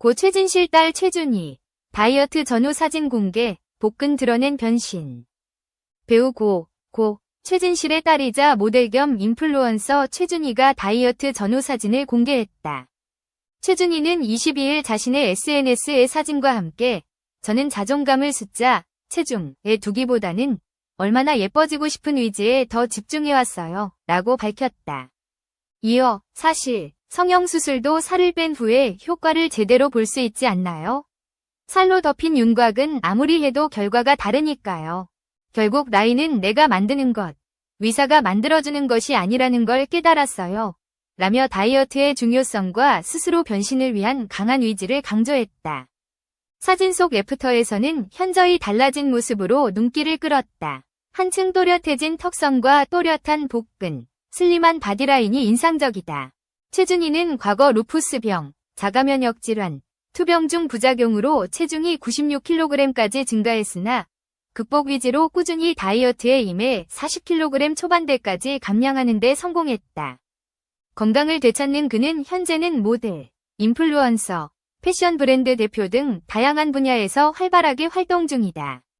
고 최진실 딸 최준희. 다이어트 전후 사진 공개, 복근 드러낸 변신. 배우 고, 고, 최진실의 딸이자 모델 겸 인플루언서 최준희가 다이어트 전후 사진을 공개했다. 최준희는 22일 자신의 SNS의 사진과 함께 저는 자존감을 숫자, 체중에 두기보다는 얼마나 예뻐지고 싶은 의지에 더 집중해왔어요. 라고 밝혔다. 이어, 사실, 성형수술도 살을 뺀 후에 효과를 제대로 볼 수 있지 않나요? 살로 덮인 윤곽은 아무리 해도 결과가 다르니까요. 결국 나이는 내가 만드는 것, 의사가 만들어주는 것이 아니라는 걸 깨달았어요. 라며 다이어트의 중요성과 스스로 변신을 위한 강한 의지를 강조했다. 사진 속 애프터에서는 현저히 달라진 모습으로 눈길을 끌었다. 한층 또렷해진 턱선과 또렷한 복근, 슬림한 바디라인이 인상적이다. 최준희는 과거 루푸스병, 자가면역 질환, 투병 중 부작용으로 체중이 96kg까지 증가했으나 극복 위주로 꾸준히 다이어트에 임해 40kg 초반대까지 감량하는 데 성공했다. 건강을 되찾는 그는 현재는 모델, 인플루언서, 패션 브랜드 대표 등 다양한 분야에서 활발하게 활동 중이다.